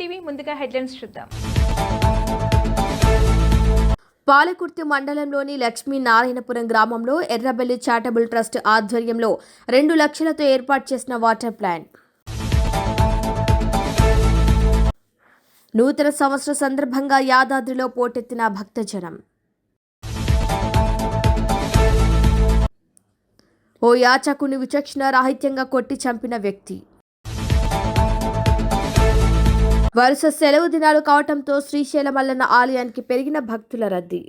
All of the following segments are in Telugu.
టీవీ ముందుగా హెడ్లైన్స్ చూద్దాం. పాలకుర్తి మండలంలోని లక్ష్మీ నారాయణపురం గ్రామంలో ఎర్రబెల్లి చారిటబుల్ ట్రస్ట్ ఆధ్వర్యంలో రెండు లక్షలతో ఏర్పాటు చేసిన వాటర్ ప్లాంట్. నూతన సంవత్సర సందర్భంగా యాదాద్రిలో పోటెత్తిన భక్తజనం. ఓ యాచకుని విచక్షణ రాహిత్యంగా కొట్టి చంపిన వ్యక్తి. వరుస సెలవు దినాలు కావటంతో శ్రీశైలం మల్లన్న ఆలయానికి పెరిగిన భక్తుల రద్దీ.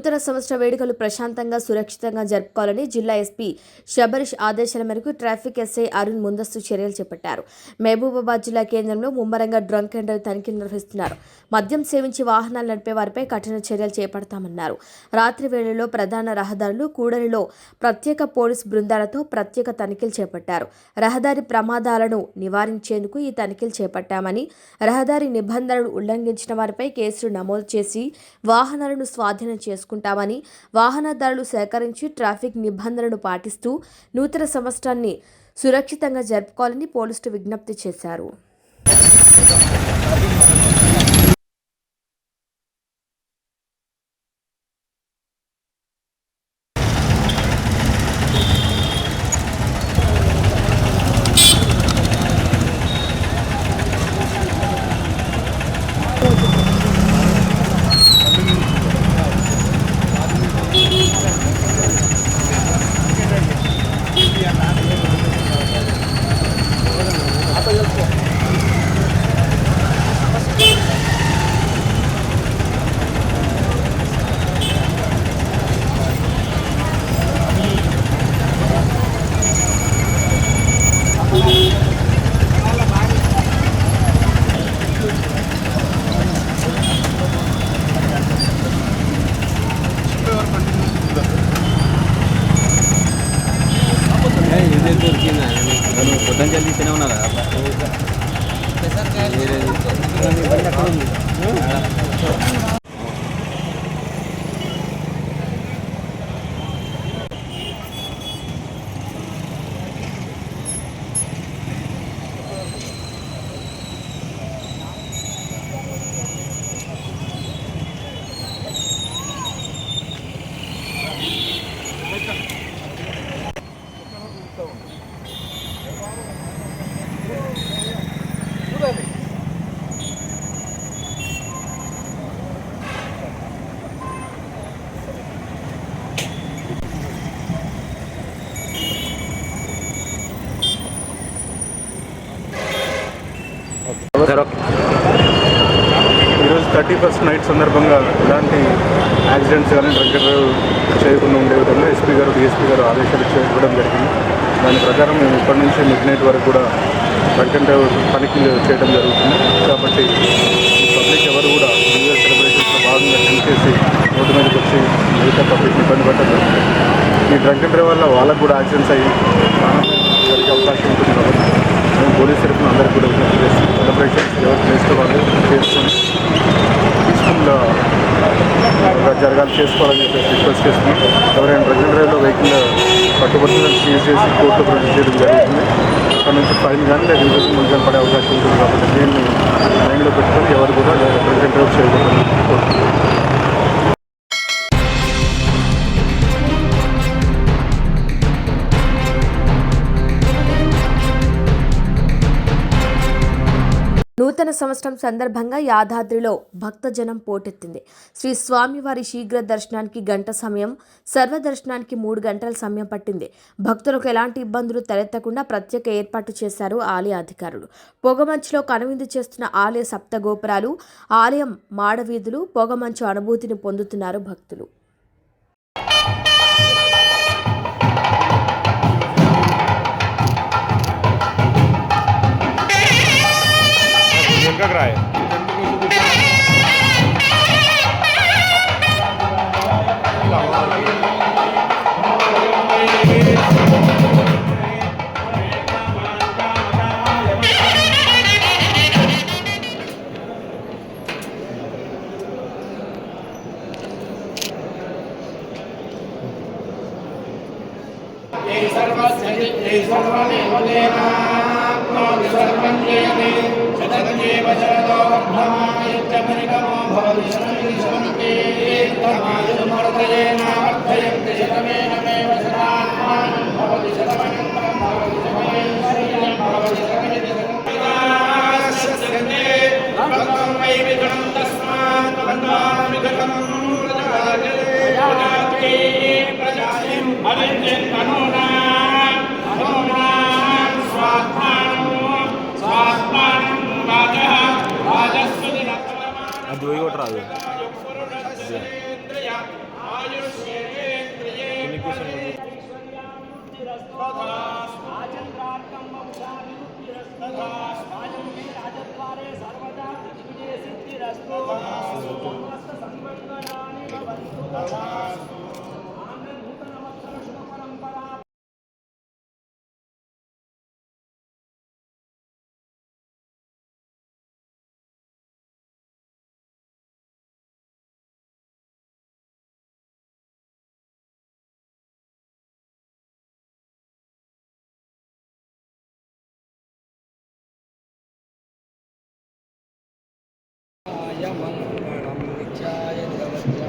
నూతన సంవత్సర వేడుకలు ప్రశాంతంగా సురక్షితంగా జరుపుకోవాలని జిల్లా ఎస్పీ శబరీష్ ఆదేశాల మేరకు ట్రాఫిక్ ఎస్ఐ అరుణ్ ముందస్తు చర్యలు చేపట్టారు. మహబూబాబాద్ జిల్లా కేంద్రంలో ముమ్మరంగా డ్రంక్ అండ్ తనిఖీలు నిర్వహిస్తున్నారు. మద్యం సేవించి వాహనాలు నడిపే వారిపై కఠిన చర్యలు చేపడతామన్నారు. రాత్రి వేళల్లో ప్రధాన రహదారులు కూడలిలో ప్రత్యేక పోలీస్ బృందాలతో ప్రత్యేక తనిఖీలు చేపట్టారు. రహదారి ప్రమాదాలను నివారించేందుకు ఈ తనిఖీలు చేపట్టామని రహదారి నిబంధనలు ఉల్లంఘించిన వారిపై కేసులు నమోదు చేసి వాహనాలను స్వాధీనం తీసుకుంటామని వాహనదారులు సేకరించి ట్రాఫిక్ నిబంధనలను పాటిస్తూ నూతన సంవత్సరాన్ని సురక్షితంగా జరుపుకోవాలని పోలీసులు విజ్ఞప్తి చేశారు. బైక్ సందర్భంగా ఎలాంటి యాక్సిడెంట్స్ కానీ డ్రంక్ డ్రైవ్ చేయకుండా ఉండే విధంగా ఎస్పీ గారు డిఎస్పీ గారు ఆదేశాలు ఇవ్వడం జరిగింది. దాని ప్రకారం మేము ఇప్పటి నుంచి మిడ్ నైట్ వరకు కూడా డ్రంక్ అండ్ డ్రైవ్ తనిఖీలు చేయడం జరుగుతుంది. కాబట్టి పబ్లిక్ ఎవరు కూడా న్యూ ఇయర్ సెలబ్రేషన్స్లో భాగంగా డ్రింక్ చేసి రోడ్డు మీదకి వచ్చి మిగతా పబ్లిక్ని ఇబ్బంది జరుగుతుంది. ఈ డ్రంక్ అండ్ డ్రైవ్ వల్ల వాళ్ళకు కూడా యాక్సిడెంట్స్ అయ్యి జరిగే అవకాశం ఉంటుంది కాబట్టి మేము పోలీస్ తరఫున అందరికీ కూడా సెలబ్రేషన్స్ ఎవరు ప్లేస్లో వాళ్ళు చేసుకొని పీస్ఫుల్గా జరగాలి చేసుకోవాలని చెప్పేసి రిక్వెస్ట్ చేస్తున్నాం ఎవరైనా డ్రగ్ డ్రైవ్లో వెహికల్ పట్టుబడుతుందని సీజ్ చేసి కోర్టు ప్రొడ్యూస్ చేయడం జరుగుతుంది. అక్కడ నుంచి ఫైన్ కానీ లేదా ఇన్వెస్ట్ ముందు కానీ పడే అవకాశం ఉంటుంది కాబట్టి దీన్ని మైండ్లో పెట్టుకొని ఎవరు కూడా డ్రగ్ డ్రైవ్ చేయకూడదని నూతన సంవత్సరం సందర్భంగా యాదాద్రిలో భక్తజనం పోటెత్తింది. శ్రీ స్వామివారి శీఘ్ర దర్శనానికి గంట సమయం సర్వ దర్శనానికి మూడు గంటల సమయం పట్టింది. భక్తులకు ఎలాంటి ఇబ్బందులు తలెత్తకుండా ప్రత్యేక ఏర్పాటు చేశారు ఆలయ అధికారులు. పొగమంచులో కనువిందు చేస్తున్న ఆలయ సప్త గోపురాలు ఆలయం మాడవీధులు పొగమంచు అనుభూతిని పొందుతున్నారు భక్తులు. Волгограе.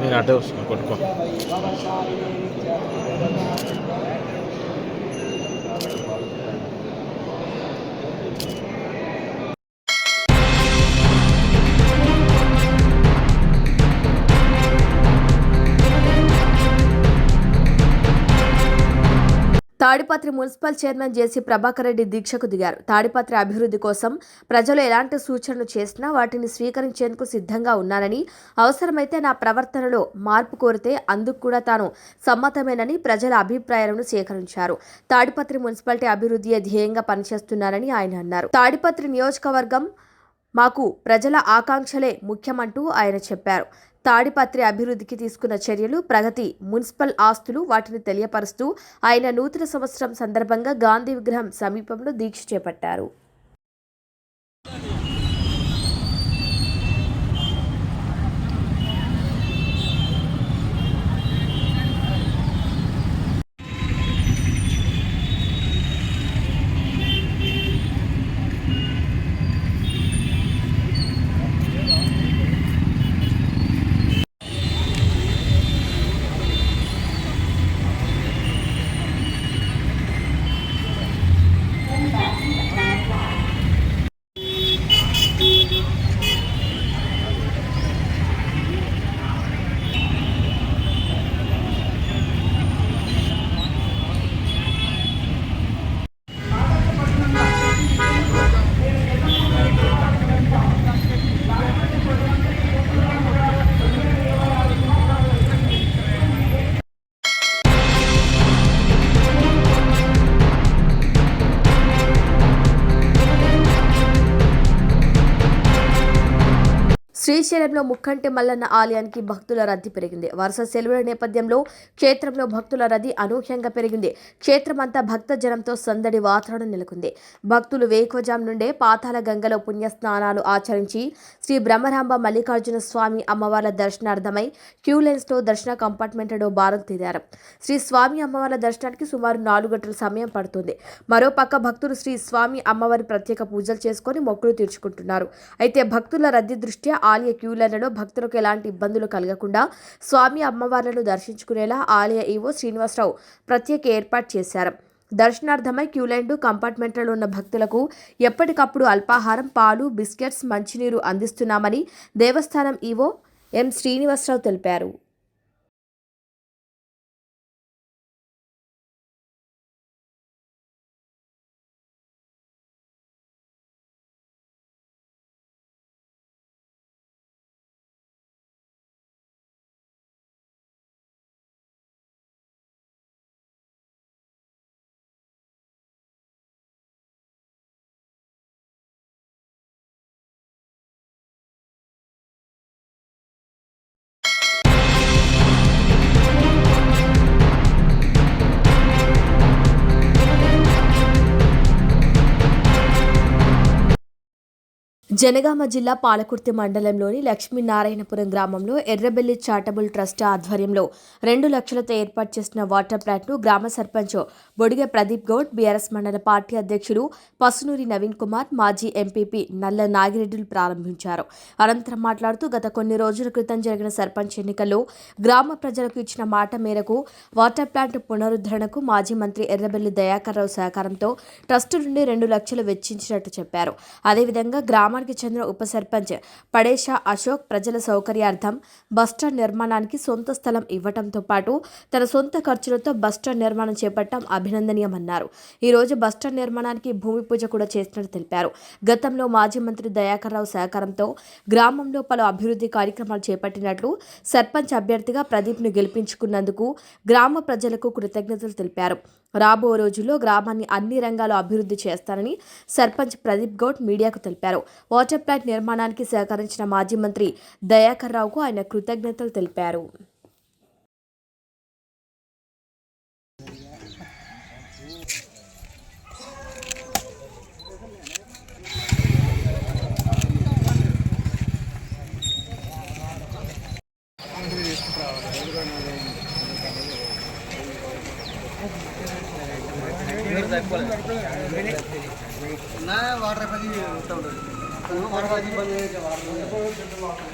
నేను అటే వస్తున్నా కొట్టుకో Tadipatri municipal chairman JC Prabhakar Reddy దీక్షకు దిగారు. తాడిపత్రి అభివృద్ధి కోసం ప్రజలు ఎలాంటి సూచనలు చేసినా వాటిని స్వీకరించేందుకు సిద్ధంగా ఉన్నానని అవసరమైతే నా ప్రవర్తనలో మార్పు కోరితే అందుకు కూడా తాను సమ్మతమేనని ప్రజల అభిప్రాయాలను సేకరించారు. తాడిపత్రి మున్సిపాలిటీ అభివృద్ధియే ధ్యేయంగా పనిచేస్తున్నారని ఆయన అన్నారు. తాడిపత్రి నియోజకవర్గం మాకు ప్రజల ఆకాంక్షలే ముఖ్యమంటూ ఆయన చెప్పారు. తాడిపత్రి అభివృద్ధికి తీసుకున్న చర్యలు ప్రగతి మున్సిపల్ ఆస్తులు వాటిని తెలియపరుస్తూ ఆయన నూతన సంవత్సరం సందర్భంగా గాంధీ విగ్రహం సమీపంలో దీక్ష చేపట్టారు. శ్రీశైలంలో ముక్కంటి మల్లన్న ఆలయానికి భక్తుల రద్దీ పెరిగింది. వరుస సెలవుల నేపథ్యంలో క్షేత్రంలో భక్తుల రద్దీ అనూహ్యంగా పెరిగింది. క్షేత్రమంతా భక్త జనంతో సందడి వాతావరణం నెలకొంది. భక్తులు వేకువజాం నుండే పాతాల గంగలో పుణ్య స్నానాలు ఆచరించి శ్రీ బ్రహ్మరాంబ మల్లికార్జున స్వామి అమ్మవార్ల దర్శనార్థమై క్యూలైన్స్లో దర్శన కంపార్ట్మెంట్లో బారం తీరారు శ్రీ స్వామి అమ్మవార్ల దర్శనానికి సుమారు నాలుగు గంటల సమయం పడుతుంది. మరోపక్క భక్తులు శ్రీ స్వామి అమ్మవారి ప్రత్యేక పూజలు చేసుకొని మొక్కులు తీర్చుకుంటున్నారు. అయితే భక్తుల రద్దీ దృష్ట్యా ఆలయ క్యూలైన్లలో భక్తులకు ఎలాంటి ఇబ్బందులు కలగకుండా స్వామి అమ్మవార్లను దర్శించుకునేలా ఆలయ ఈవో శ్రీనివాసరావు ప్రత్యేక ఏర్పాటు చేశారు. దర్శనార్థమై క్యూలైన్లు కంపార్ట్మెంట్లలో ఉన్న భక్తులకు ఎప్పటికప్పుడు అల్పాహారం పాలు బిస్కెట్స్ మంచినీరు అందిస్తున్నామని దేవస్థానం ఈవో ఎం శ్రీనివాసరావు తెలిపారు. జనగామ జిల్లా పాలకుర్తి మండలంలోని లక్ష్మీనారాయణపురం గ్రామంలో ఎర్రబెల్లి చారిటబుల్ ట్రస్ట్ ఆధ్వర్యంలో రెండు లక్షలతో ఏర్పాటు చేసిన వాటర్ ప్లాంట్ను గ్రామ సర్పంచ్ బొడిగె ప్రదీప్ గౌడ్ బీఆర్ఎస్ మండల పార్టీ అధ్యక్షుడు పసునూరి నవీన్ కుమార్ మాజీ ఎంపీపీ నల్ల నాగిరెడ్డిలు ప్రారంభించారు. అనంతరం మాట్లాడుతూ గత కొన్ని రోజుల క్రితం జరిగిన సర్పంచ్ ఎన్నికల్లో గ్రామ ప్రజలకు ఇచ్చిన మాట మేరకు వాటర్ ప్లాంట్ పునరుద్ధరణకు మాజీ మంత్రి ఎర్రబెల్లి దయాకర్రావు సహకారంతో ట్రస్టు నుండి రెండు లక్షలు వెచ్చించినట్టు చెప్పారు. అదేవిధంగా గ్రామానికి చెందిన ఉప సర్పంచ్ పడేషా అశోక్ ప్రజల సౌకర్యార్థం బస్టాండ్ నిర్మాణానికి సొంత స్థలం ఇవ్వటంతో పాటు తన సొంత ఖర్చులతో బస్టాండ్ నిర్మాణం చేపట్టడం అభినందనీయమన్నారు. ఈరోజు బస్టాండ్ నిర్మాణానికి భూమి పూజ కూడా చేసినట్టు తెలిపారు. గతంలో మాజీ మంత్రి దయాకర్రావు సహకారంతో గ్రామంలో పలు అభివృద్ధి కార్యక్రమాలు చేపట్టినట్లు సర్పంచ్ అభ్యర్థిగా ప్రదీప్ను గెలిపించుకున్నందుకు గ్రామ ప్రజలకు కృతజ్ఞతలు తెలిపారు. రాబో రోజుల్లో గ్రామాన్ని అన్ని రంగాల్లో అభివృద్ధి చేస్తారని సర్పంచ్ ప్రదీప్ గౌడ్ మీడియాకు తెలిపారు. వాటర్ ప్లాంట్ నిర్మాణానికి సహకరించిన మాజీ మంత్రి దయాకర్ రావుకు ఆయన కృతజ్ఞతలు తెలిపారు. వాటర్ పది వస్తూ ఉంటుంది వాటర్ పది ఇబ్బంది అయితే వాటర్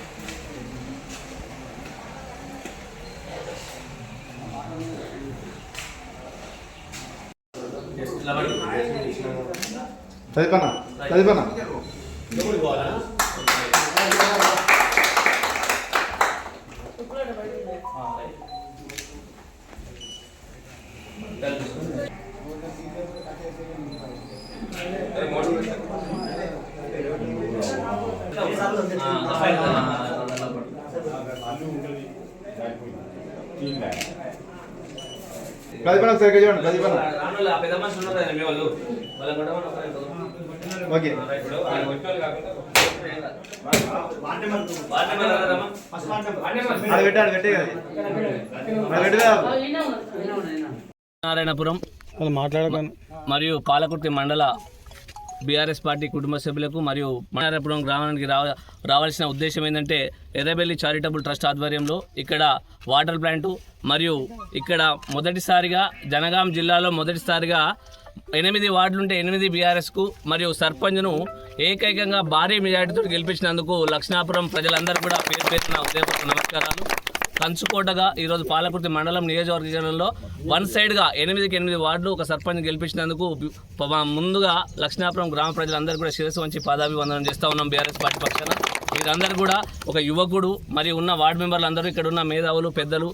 చదిపన్నా చదిపన్నా ప్రతిపన్న సరిగ్గా చూడండి ప్రతిపన్న రానుల పెద్ద మనుషులు ఉన్నారు కదా మీ వాళ్ళు వాళ్ళ కూడా మనం ఒకరే కదా. ఓకే ఇప్పుడు ఆయన వచ్చేవాళ్ళు కాకుండా ఏం కాదు. వార్డు మెంబర్ కదమ్మా? ఆడ పెట్టి ఆడ పెట్టే కదా. ఆడ పెట్టిదా నారాయణపురం. మరియు పాలకుర్తి మండల బీఆర్ఎస్ పార్టీ కుటుంబ సభ్యులకు మరియు మనారపురం గ్రామానికి రావ రావాల్సిన ఉద్దేశం ఏంటంటే ఎర్రబెల్లి చారిటబుల్ ట్రస్ట్ ఆధ్వర్యంలో ఇక్కడ వాటర్ ప్లాంటు మరియు ఇక్కడ మొదటిసారిగా జనగాం జిల్లాలో మొదటిసారిగా ఎనిమిది వార్డులుంటే ఎనిమిది బీఆర్ఎస్కు మరియు సర్పంచ్ను ఏకైకంగా భారీ మెజార్టీతో గెలిపించినందుకు లక్ష్మాపురం ప్రజలందరూ కూడా పేరు పేరున ఉదయపూర్వక నమస్కారాలు. కంచుకోటగా ఈరోజు పాలకుర్తి మండలం నియోజకవర్గంలో వన్ సైడ్గా ఎనిమిదికి ఎనిమిది వార్డులు ఒక సర్పంచ్ గెలిపించినందుకు ముందుగా లక్ష్మీపురం గ్రామ ప్రజలందరూ కూడా శిరస్సు వంచి పాదాభివందనం చేస్తూ ఉన్నాం బీఆర్ఎస్ పార్టీ పక్షాన. మీరందరూ కూడా ఒక యువకుడు మరియు ఉన్న వార్డు మెంబర్లు అందరూ ఇక్కడ ఉన్న మేధావులు పెద్దలు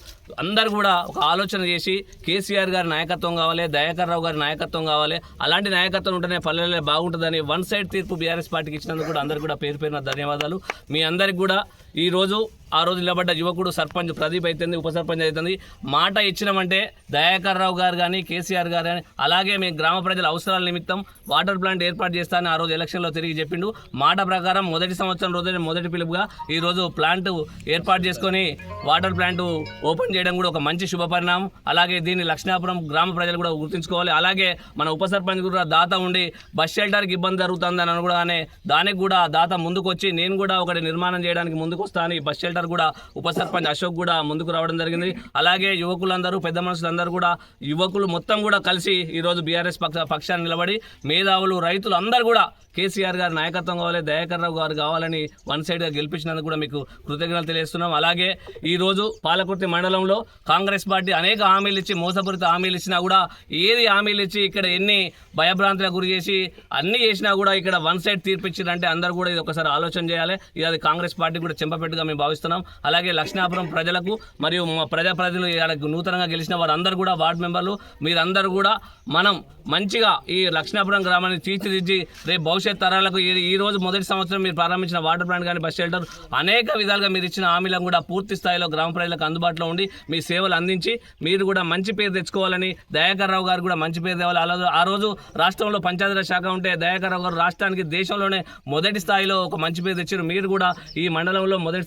అందరూ కూడా ఒక ఆలోచన చేసి కేసీఆర్ గారి నాయకత్వం కావాలి దయాకర్ రావు గారి నాయకత్వం కావాలి అలాంటి నాయకత్వం ఉంటేనే పల్లెల్లో బాగుంటుందని వన్ సైడ్ తీర్పు బీఆర్ఎస్ పార్టీకి ఇచ్చినందుకు కూడా అందరు కూడా పేరు పేరున ధన్యవాదాలు. మీ అందరికి కూడా ఈరోజు ఆ రోజు నిలబడ్డ యువకుడు సర్పంచ్ ప్రదీప్ అవుతుంది ఉప సర్పంచ్ అవుతుంది మాట ఇచ్చినామంటే దయాకర్ రావు గారు కానీ కేసీఆర్ గారు కానీ అలాగే మీ గ్రామ ప్రజల అవసరాల నిమిత్తం వాటర్ ప్లాంట్ ఏర్పాటు చేస్తానని ఆ రోజు ఎలక్షన్లో తిరిగి చెప్పిండు. మాట ప్రకారం మొదటి సంవత్సరం రోజు మొదటి పిలుపుగా ఈ రోజు ప్లాంట్ ఏర్పాటు చేసుకొని వాటర్ ప్లాంట్ ఓపెన్ చేయడం కూడా ఒక మంచి శుభపరిణామం అలాగే దీన్ని లక్ష్మీపురం గ్రామ ప్రజలు కూడా గుర్తుంచుకోవాలి. అలాగే మన ఉప సర్పంచ్ కూడా దాత ఉండి బస్ షెల్టర్కి ఇబ్బంది జరుగుతుందని అనగానే దానికి కూడా దాత ముందుకు వచ్చి నేను కూడా ఒకటి నిర్మాణం చేయడానికి ముందుకు వస్తాను ఈ బస్ షెల్టర్ కూడా ఉప సర్పంచ్ అశోక్ కూడా ముందుకు రావడం జరిగింది. అలాగే యువకులందరూ పెద్ద మనుషులందరూ కూడా యువకులు మొత్తం కూడా కలిసి ఈరోజు బీఆర్ఎస్ పక్ష పక్షాన్ని నిలబడి మేధావులు రైతులు అందరూ కూడా కేసీఆర్ గారి నాయకత్వం కావాలి దయాకర్ రావు గారు కావాలని వన్ సైడ్గా గెలిపించినందుకు కూడా మీకు కృతజ్ఞతలు తెలియజేస్తున్నాం. అలాగే ఈ రోజు పాలకుర్తి మండలంలో కాంగ్రెస్ పార్టీ అనేక హామీలు ఇచ్చి మోసపూరిత హామీలు ఇచ్చినా కూడా ఏది హామీలు ఇచ్చి ఇక్కడ ఎన్ని భయభ్రాంతులకు గురి చేసి అన్ని చేసినా కూడా ఇక్కడ వన్ సైడ్ తీర్పు ఇచ్చిందంటే అందరూ కూడా ఇది ఒకసారి ఆలోచన చేయాలి. ఇది అది కాంగ్రెస్ పార్టీ కూడా చెంపపెట్టుగా మేము భావిస్తున్నాం. అలాగే లక్ష్మీపురం ప్రజలకు మరియు మా ప్రజాప్రతినిధులు ఇక్కడ నూతనంగా గెలిచిన వారందరూ కూడా వార్డు మెంబర్లు. మీరందరూ కూడా మనం మంచిగా ఈ లక్ష్మీపురం గ్రామాన్ని తీర్చిదిద్ది రేపు భవిష్యత్ తరాలకు ఈ ఈ రోజు మొదటి సంవత్సరం మీరు ప్రారంభించిన వాటర్ ప్లాంట్ కానీ బస్ షెల్టర్ అనేక విధాలుగా మీరు ఇచ్చిన హామీలను కూడా పూర్తి స్థాయిలో గ్రామ ప్రజలకు అందుబాటులో ఉండి మీ సేవలు అందించి మీరు కూడా మంచి పేరు తెచ్చుకోవాలని దయాకర్ రావు గారు కూడా మంచి పేరు తేవాలి. అలా ఆ రోజు రాష్ట్రంలో పంచాయతీరాజ్ శాఖ ఉంటే దయాకర్ రావు గారు రాష్ట్రానికి దేశంలోనే మొదటి స్థాయిలో ఒక మంచి పేరు తెచ్చారు. మీరు కూడా ఈ మండలంలో మొదటి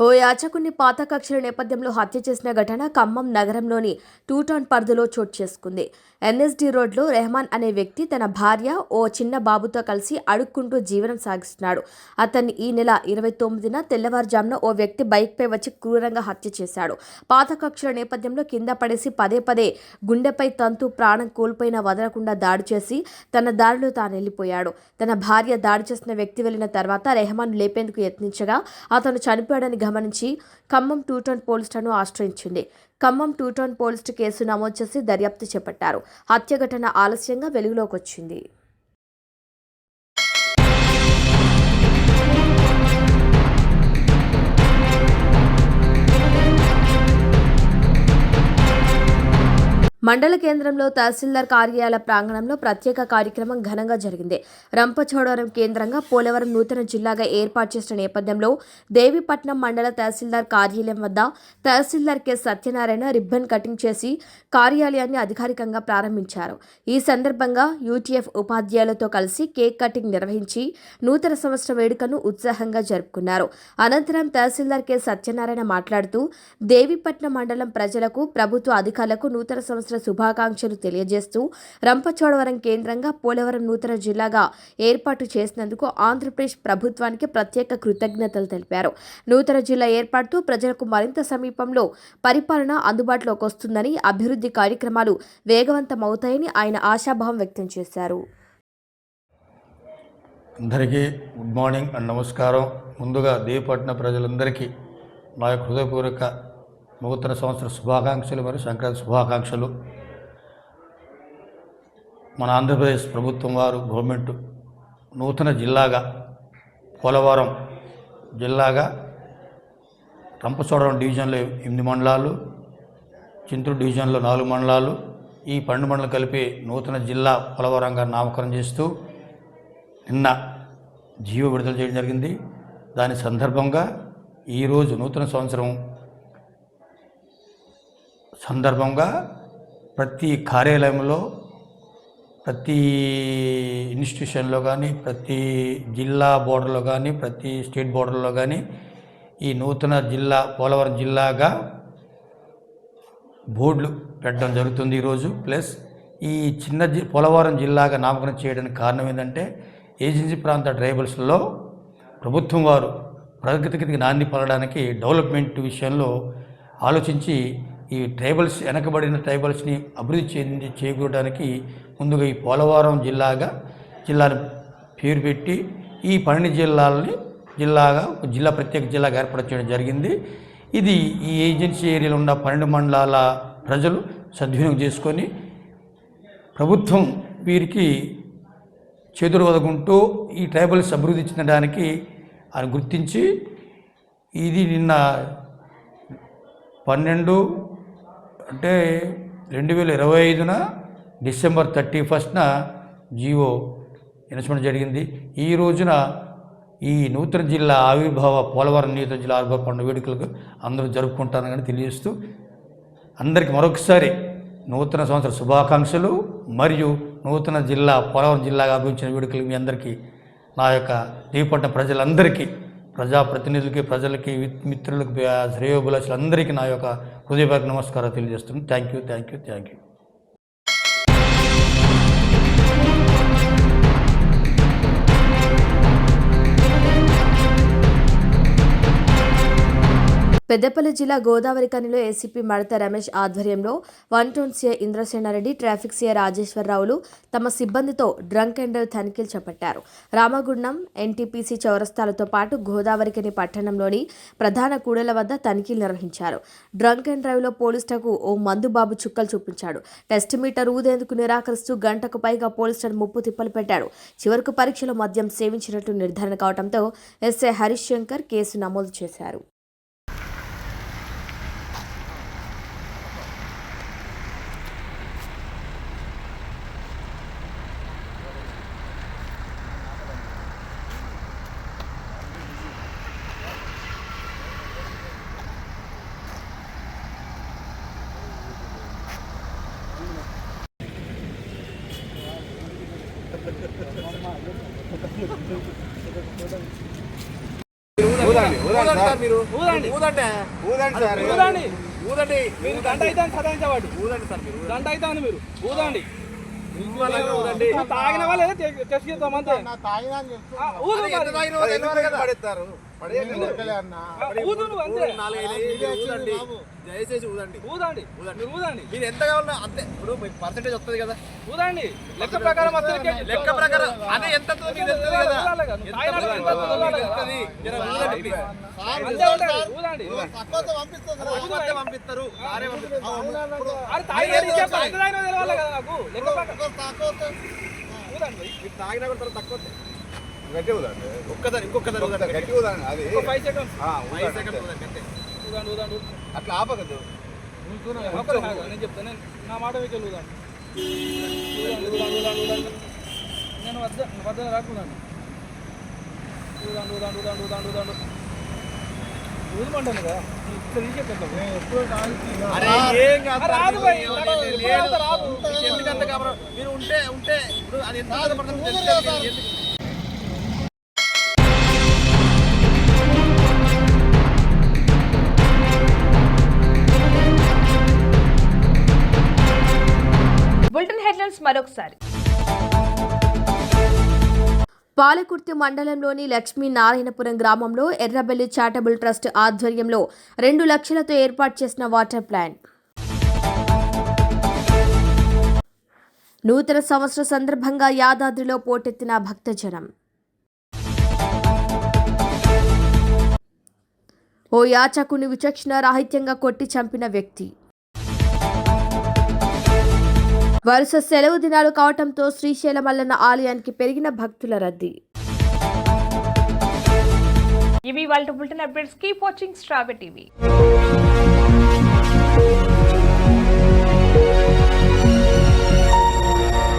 ఓ యాచకుని పాతకక్షల నేపథ్యంలో హత్య చేసిన ఘటన ఖమ్మం నగరంలోని టూటాన్ పరిధిలో చోటు చేసుకుంది. ఎన్ఎస్డి రోడ్లో రెహమాన్ అనే వ్యక్తి తన భార్య ఓ చిన్న బాబుతో కలిసి అడుక్కుంటూ జీవనం సాగిస్తున్నాడు. అతన్ని ఈ నెల ఇరవై తొమ్మిదిన తెల్లవారుజామున ఓ వ్యక్తి బైక్పై వచ్చి క్రూరంగా హత్య చేశాడు. పాతకక్షల నేపథ్యంలో కింద పడేసి పదే పదే గుండెపై తంతు ప్రాణం కోల్పోయిన వదలకుండా దాడి చేసి తన దారిలో తాను వెళ్ళిపోయాడు. తన భార్య దాడి చేసిన వ్యక్తి వెళ్ళిన తర్వాత రెహమాన్ లేపేందుకు యత్నించగా అతను చనిపోయాడని గమనించి ఖమ్మం టూటౌన్ పోలీసులను ఆశ్రయించింది. Khammam two town police case నమోదు చేసి దర్యాప్తు చేపట్టారు. హత్య ఘటన ఆలస్యంగా వెలుగులోకి వచ్చింది. మండల కేంద్రంలో తహసీల్దార్ కార్యాలయ ప్రాంగణంలో ప్రత్యేక కార్యక్రమం ఘనంగా జరిగింది. రంపచోడవరం కేంద్రంగా పోలవరం నూతన జిల్లాగా ఏర్పాటు చేసిన నేపథ్యంలో దేవీపట్నం మండల తహసీల్దార్ కార్యాలయం వద్ద tahsildar K. Satyanarayana ribbon cutting చేసి కార్యాలయాన్ని అధికారికంగా ప్రారంభించారు. ఈ సందర్భంగా యూటీఎఫ్ ఉపాధ్యాయులతో కలిసి కేక్ కటింగ్ నిర్వహించి నూతన సంవత్సర వేడుకను ఉత్సాహంగా జరుపుకున్నారు. అనంతరం తహసీల్దార్ కె. సత్యనారాయణ మాట్లాడుతూ దేవీపట్నం మండలం ప్రజలకు ప్రభుత్వ అధికారులకు నూతన సంవత్సర శుభాకాంక్షలు తెలియజేస్తూ రంపచోడవరం కేంద్రంగా పోలవరం నూతన జిల్లాగా ఏర్పాటు చేసినందుకు ఆంధ్రప్రదేశ్ ప్రభుత్వానికి ప్రత్యేక కృతజ్ఞతలు తెలిపారు. నూతన జిల్లా ఏర్పాటుతో ప్రజలకు మరింత సమీపంలో పరిపాలన అందుబాటులోకి వస్తుందని అభివృద్ధి కార్యక్రమాలు వేగవంతమవుతాయని ఆయన ఆశాభావం వ్యక్తం చేశారు. అందరికీ గుడ్ మార్నింగ్ అండ్ నమస్కారం. ముందుగా దేవపట్న ప్రజలందరికీ నా యొక్క హృదయపూర్వక నూతన సంవత్సర శుభాకాంక్షలు మరియు సంక్రాంతి శుభాకాంక్షలు. మన ఆంధ్రప్రదేశ్ ప్రభుత్వం వారు గవర్నమెంట్ నూతన జిల్లాగా పోలవరం జిల్లాగా రంపచోడవరం డివిజన్లో ఎనిమిది మండలాలు చింతూరు డివిజన్లో నాలుగు మండలాలు ఈ పన్నెండు మండలం కలిపి నూతన జిల్లా పోలవరంగా నామకరణం చేస్తూ నిన్న జీవో విడుదల చేయడం జరిగింది. దాని సందర్భంగా ఈరోజు నూతన సంవత్సరం సందర్భంగా ప్రతి కార్యాలయంలో ప్రతి ఇన్స్టిట్యూషన్లో కానీ ప్రతి జిల్లా బోర్డర్లో కానీ ప్రతి స్టేట్ బోర్డర్లో కానీ ఈ నూతన జిల్లా పోలవరం జిల్లాగా బోర్డులు పెట్టడం జరుగుతుంది ఈరోజు. ప్లస్ ఈ చిన్న జి పోలవరం జిల్లాగా నామకరణం చేయడానికి కారణం ఏంటంటే ఏజెన్సీ ప్రాంత ట్రైబల్స్లో ప్రభుత్వం వారు ప్రగతికి నాంది పడడానికి డెవలప్మెంట్ విషయంలో ఆలోచించి ఈ ట్రైబల్స్ వెనకబడిన ట్రైబల్స్ని అభివృద్ధి చెంది చేకూరడానికి ముందుగా ఈ పోలవరం జిల్లాగా జిల్లాను పేరు పెట్టి ఈ పన్నెండు జిల్లాలని జిల్లాగా ఒక జిల్లా ప్రత్యేక జిల్లాగా ఏర్పాటు చేయడం జరిగింది. ఇది ఈ ఏజెన్సీ ఏరియాలో ఉన్న పన్నెండు మండలాల ప్రజలు సద్వినియోగం చేసుకొని ప్రభుత్వం వీరికి చేతులు వదకుంటూ ఈ ట్రైబల్స్ అభివృద్ధి చెందడానికి ఆయన గుర్తించి ఇది నిన్న పన్నెండు అంటే రెండు వేల ఇరవై ఐదున డిసెంబర్ థర్టీ ఫస్ట్న జియో అనౌన్స్మెంట్ జరిగింది. ఈ రోజున ఈ నూతన జిల్లా ఆవిర్భావ పోలవరం నూతన జిల్లా ఆవిర్భావ పండుగ వేడుకలకు అందరూ జరుపుకుంటారని కానీ తెలియజేస్తూ అందరికీ మరొకసారి నూతన సంవత్సర శుభాకాంక్షలు మరియు నూతన జిల్లా పోలవరం జిల్లాగా అభివృంచిన వేడుకలు మీ అందరికీ నా యొక్క దీపట్న ప్రజలందరికీ ప్రజాప్రతినిధులకి ప్రజలకి వి- మిత్రులకి శ్రేయోభిలాషులందరికీ నా యొక్క హృదయపూర్వక నమస్కారాలు తెలియజేస్తున్నాను. Thank you thank you thank you Peddapalli జిల్లా గోదావరి కనిలో ఏసీపీ మడత రమేష్ ఆధ్వర్యంలో one town CI Indrasenareddy traffic CI రాజేశ్వరరావులు తమ సిబ్బందితో డ్రంక్ అండ్ డ్రైవ్ తనిఖీలు చేపట్టారు. రామగుండం ఎన్టీపీసీ చౌరస్తాలతో పాటు గోదావరికని పట్టణంలోని ప్రధాన కూడల వద్ద తనిఖీలు నిర్వహించారు. డ్రంక్ అండ్ డ్రైవ్లో పోలీసులకు ఓ మందుబాబు చుక్కలు చూపించాడు. టెస్ట్ మీటర్ ఊదేందుకు నిరాకరిస్తూ గంటకు పైగా పోలీసులను ముప్పు తిప్పలు పెట్టాడు చివరకు పరీక్షలో మద్యం సేవించినట్లు నిర్ధారణ కావడంతో ఎస్ఐ హరీష్ శంకర్ కేసు నమోదు చేశారు ఊదండి ఊదండి ఊదండి సార్ మీరు ఊదండి. ఊదండి ఊదండి సార్. ఊదండి. ఊదండి. మీరు గంట అయితే సదాయించవాడు ఊదండి సార్ మీరు గంట అయితే మీరు. ఊదండి. తాగిన వాళ్ళు టెస్ట్ చేద్దాం అంతే. తాగినా దయచేసి ఊదండి ఊదండి మీరు ఊదండి మీరు ఎంత కావాలో అంతే. ఇప్పుడు మీకు పర్సెంటేజ్ వస్తుంది కదా. ఊదండి లెక్క ప్రకారం లెక్క- ప్రకారం అదే ఎంత పంపిస్తారు. తాగిన కూడా తక్కువ. గట్టి ఊదండి ఒక్కదాని ఇంకొకదాని గట్టి ఊదండి అది. ఫైవ్ సెకండ్స్ ఐదు సెకండ్ ఊదండి అంతే. ఊదండి ఊదండి. అట్లా ఆపకదు నేను చెప్తాను నేను నా మాట మీకు ఊదండి నేను వద్ద వద్ద రాకున్నాను ఊదండి ఊదండి ఊదండి ఊదండి ఊదమంటాను కదా. తీసేస్తాను ఏం రాదు రాదు, కాబరం? మీరు ఉంటే ఉంటే. ఇప్పుడు అది ఎంత మరొకసారి. పాలకుర్తి మండలంలోని లక్ష్మీ నారాయణపురం గ్రామంలో ఎర్రబెల్లి చారిటబుల్ ట్రస్ట్ ఆధ్వర్యంలో రెండు లక్షలతో ఏర్పాటు చేసిన వాటర్ ప్లాంట్ నూతన సంవత్సర సందర్భంగా యాదాద్రిలో పోటెత్తిన భక్తజనం. ఓ యాచకుని విచక్షణ రాహిత్యంగా కొట్టి చంపిన వ్యక్తి. వరుస సెలవు దినాలు కావటంతో శ్రీశైల మల్లన్న ఆలయానికి పెరిగిన భక్తుల రద్దీ. ఇవి వాళ్ళ బులెటిన్ అప్డేట్స్. కీప్ వాచింగ్ స్ట్రాబె టీవీ.